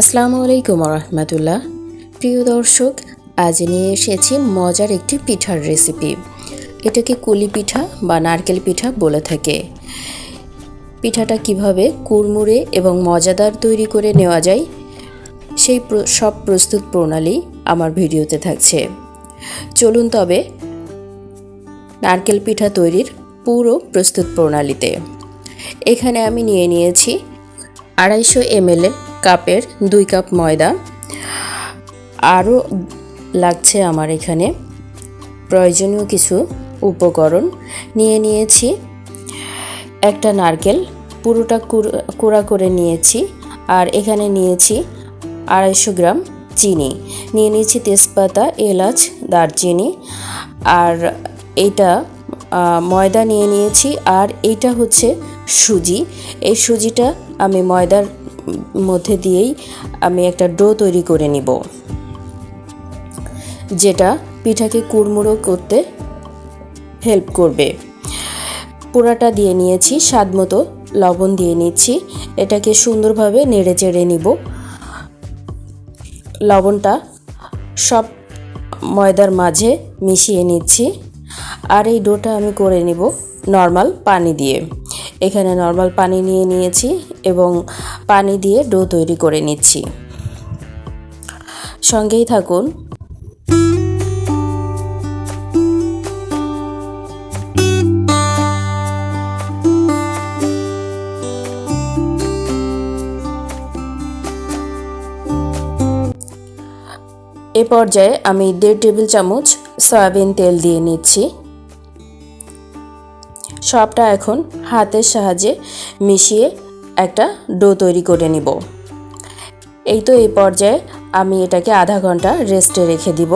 আসসালামু আলাইকুম রহমতুল্লাহ প্রিয় দর্শক, আজ নিয়ে এসেছি মজার একটি পিঠার রেসিপি এটাকে কুলি পিঠা বা নারকেল পিঠা বলে থাকে। পিঠাটা কীভাবে কুড়মুড়ে এবং মজাদার তৈরি করে নেওয়া যায়, সেই সব প্রস্তুত প্রণালী আমার ভিডিওতে থাকছে। চলুন তবে নারকেল পিঠা তৈরির পুরো প্রস্তুত প্রণালীতে। এখানে আমি নিয়ে নিয়েছি আড়াইশো এমএল কাপের দুই কাপ ময়দা। আরও লাগছে আমার এখানে প্রয়োজনীয় কিছু উপকরণ। নিয়ে নিয়েছি একটা নারকেল পুরোটা কুড়- করে নিয়েছি। আর এখানে নিয়েছি আড়াইশো গ্রাম চিনি। নিয়ে নিয়েছি তেজপাতা এলাচ দারচিনি। আর আহ, ময়দা নিয়ে নিয়েছি। আর এইটা হচ্ছে সুজি। এই সুজিটা আমি ময়দার মধ্যে দিয়েই আমি একটা ডো তৈরি করে নিব, যেটা পিঠাকে কুড়মুড়ো করতে হেল্প করবে। পোড়াটা দিয়ে নিয়েছি, স্বাদ মতো লবণ দিয়ে নিচ্ছি, এটাকে সুন্দরভাবে নেড়ে চেড়ে নিব। লবণটা সব ময়দার মাঝে মিশিয়ে নিচ্ছি, আর এই ডোটা আমি করে নিব নর্মাল পানি দিয়ে। এখানে নর্মাল পানি নিয়ে নিয়েছি এবং পানি দিয়ে ডো তৈরি করে নিচ্ছি। সঙ্গেই থাকুন। এ পর্যায়ে আমি দেড় টেবিল চামচ সয়াবিন তেল দিয়ে নিচ্ছি। সবটা এখন হাতের সাহায্যে মিশিয়ে একটা ডো তৈরি করে নিব। এই তো এই পর্যায়ে আমি এটাকে আধা ঘণ্টা রেস্টে রেখে দিব।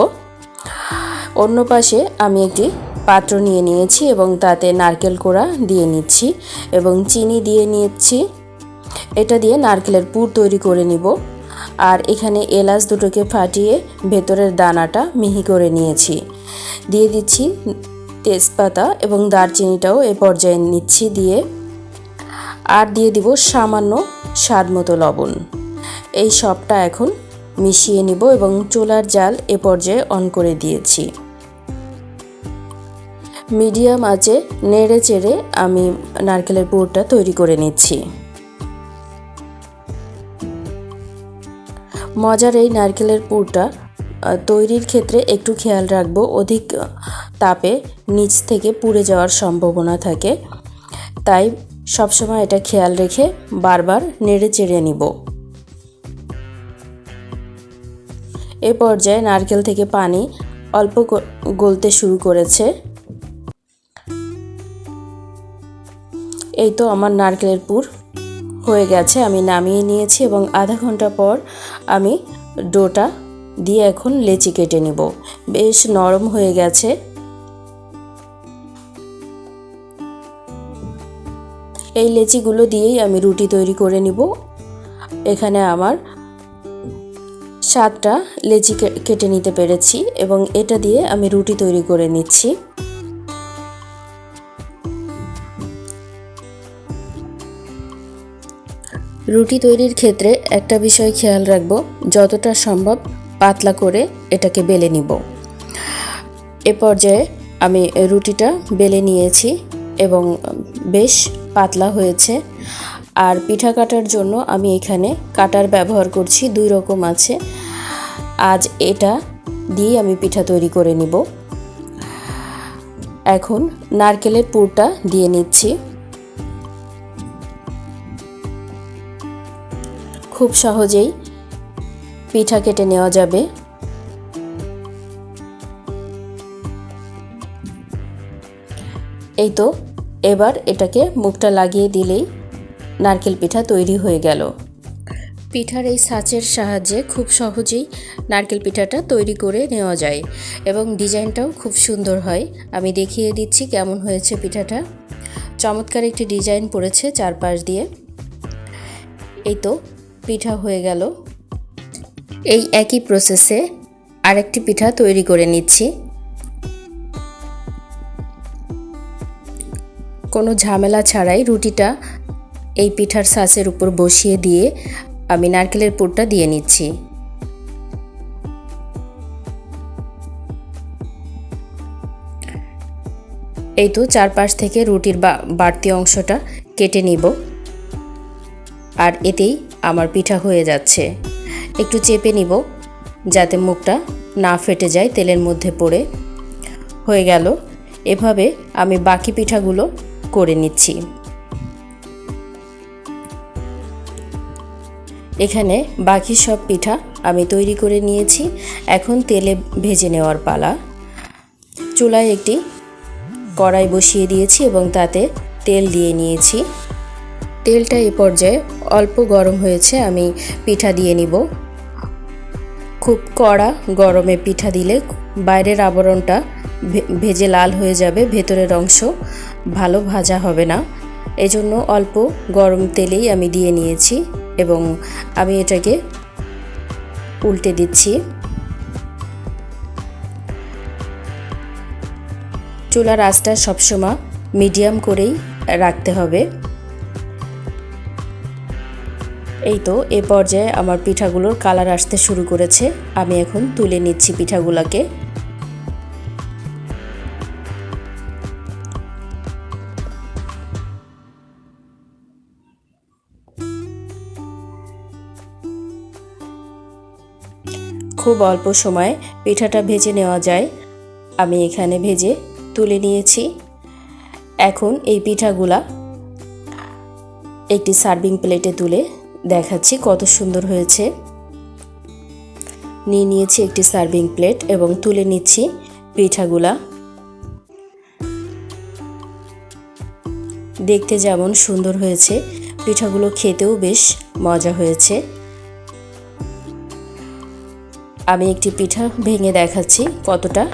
অন্য পাশে আমি একটি পাত্র নিয়ে নিয়েছি এবং তাতে নারকেল কোড়া দিয়ে নিচ্ছি এবং চিনি দিয়ে নিচ্ছি। এটা দিয়ে নারকেলের পুর তৈরি করে নিব। আর এখানে এলাচ দুটোকে ফাটিয়ে ভেতরের দানাটা মিহি করে নিয়েছি। দিয়ে দিচ্ছি তেজপাতা এবং দারচিনিটাও এ পর্যায়ে নিচ্ছি দিয়ে। আর দিয়ে দিব সামান্য স্বাদ মতো লবণ। এই সবটা এখন মিশিয়ে নিব এবং চোলার জাল এ পর্যায়ে অন করে দিয়েছি। মিডিয়াম আঁচে নেড়ে চেড়ে আমি নারকেলের পুরটা তৈরি করে নিচ্ছি। মজার এই নারকেলের পুরটা তৈরির ক্ষেত্রে একটু খেয়াল রাখব। অধিক তাপে নিচ থেকে পুড়ে যাওয়ার সম্ভাবনা থাকে। তাই সবসময় এটা খেয়াল রেখে বারবার নেড়ে চেড়ে নিব। এ পর্যায়ে নারকেল থেকে পানি অল্প গলতে শুরু করেছে। এই তো আমার নারকেলের পুর হয়ে গেছে, আমি নামিয়ে নিয়েছি এবং আধা ঘণ্টা পর আমি ডোটা দিয়ে এখন লেচি কেটে নেব। বেশ নরম হয়ে গেছে। এই লেচিগুলো দিয়েই আমি রুটি তৈরি করে নিব। এখানে আমার সাতটা লেচি কেটে নিতে পেরেছি এবং এটা দিয়ে আমি রুটি তৈরি করে নিচ্ছি। রুটি তৈরির ক্ষেত্রে একটা বিষয় খেয়াল রাখব, যতটা সম্ভব পাতলা করে এটাকে বেলে নিব। এ পর্যায়ে আমি রুটিটা বেলে নিয়েছি এবং বেশ পাতলা হয়েছে। আর পিঠা কাটার জন্য আমি এখানে কাটার ব্যবহার করছি, দুই রকম আছে। আজ এটা দিয়ে আমি পিঠা তৈরি করে নিব। এখন নারকেলের পুরটা দিয়ে নিচ্ছি। খুব সহজেই পিঠা কেটে নেওয়া যাবে। এই তো এবার এটাকে মুখটা লাগিয়ে দিলেই নারকেল পিঠা তৈরি হয়ে গেল। পিঠার এই সাচের সাহায্যে খুব সহজেই নারকেল পিঠাটা তৈরি করে নেওয়া যায় এবং ডিজাইনটাও খুব সুন্দর হয়। আমি দেখিয়ে দিচ্ছি কেমন হয়েছে পিঠাটা। চমৎকার একটি ডিজাইন পড়েছে চারপাশ দিয়ে। এই তো পিঠা হয়ে গেল। এই একই প্রসেসে আরেকটি পিঠা তৈরি করে নিচ্ছি। কোনো ঝামেলা ছাড়াই রুটিটা এই পিঠার সাসের উপর বসিয়ে দিয়ে আমি নারকেলের পুরটা দিয়ে নিচ্ছি। এই তো চারপাশ থেকে রুটির বাড়তি অংশটা কেটে নিব। আর এতেই আমার পিঠা হয়ে যাচ্ছে। একটু চেপে নিব যাতে মুখটা না ফেটে যায় তেলের মধ্যে পড়ে। হয়ে গেল। এভাবে আমি বাকি পিঠাগুলো করে নিচ্ছি। এখানে বাকি সব পিঠা আমি তৈরি করে নিয়েছি। এখন তেলে ভেজে নেওয়ার পালা। চুলায় একটি কড়াই বসিয়ে দিয়েছি এবং তাতে তেল দিয়ে নিয়েছি। তেলটা এই পর্যায়ে অল্প গরম হয়েছে, আমি পিঠা দিয়ে নিব। খুব কড়া গরমে পিঠা দিলে বাইরের আবরণটা ভেজে লাল হয়ে যাবে, ভেতরের অংশ ভালো ভাজা হবে না। এজন্য অল্প গরম তেলেই আমি দিয়ে নিয়েছি এবং আমি এটাকে উল্টে দিচ্ছি। চুলার আঁচটা সবসময় মিডিয়াম করেই রাখতে হবে। এই তো, এ পর্যায়ে আমার পিঠাগুলোর কালার আসতে শুরু করেছে। আমি এখন তুলে নিচ্ছি পিঠাগুলোকে। খুব অল্প সময়ে পিঠাটা ভেজে নেওয়া যায়। আমি এখানে ভেজে তুলে নিয়েছি। এখন এই পিঠাগুলা একটি সার্ভিং প্লেটে তুলে দেখাচ্ছি কত সুন্দর হয়েছে। নিয়ে নিয়েছি একটি সার্ভিং প্লেট এবং তুলে নিচ্ছি পিঠাগুলা। দেখতে যেমন সুন্দর হয়েছে, পিঠাগুলো খেতেও বেশ মজা হয়েছে। আমি একটি পিঠা ভেঙে দেখাচ্ছি কতটা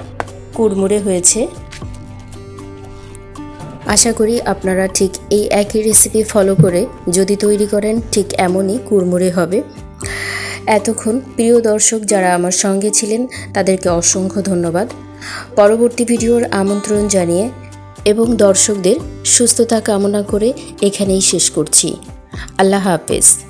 কুড়মুড়ে হয়েছে। আশা করি আপনারা ঠিক এই একই রেসিপি ফলো করে যদি তৈরি করেন, ঠিক এমনই কুড়মুড়ে হবে। এতক্ষণ প্রিয় দর্শক যারা আমার সঙ্গে ছিলেন, তাদেরকে অসংখ্য ধন্যবাদ। পরবর্তী ভিডিওর আমন্ত্রণ জানিয়ে এবং দর্শকদের সুস্থতা কামনা করে এখানেই শেষ করছি। আল্লাহ হাফেজ।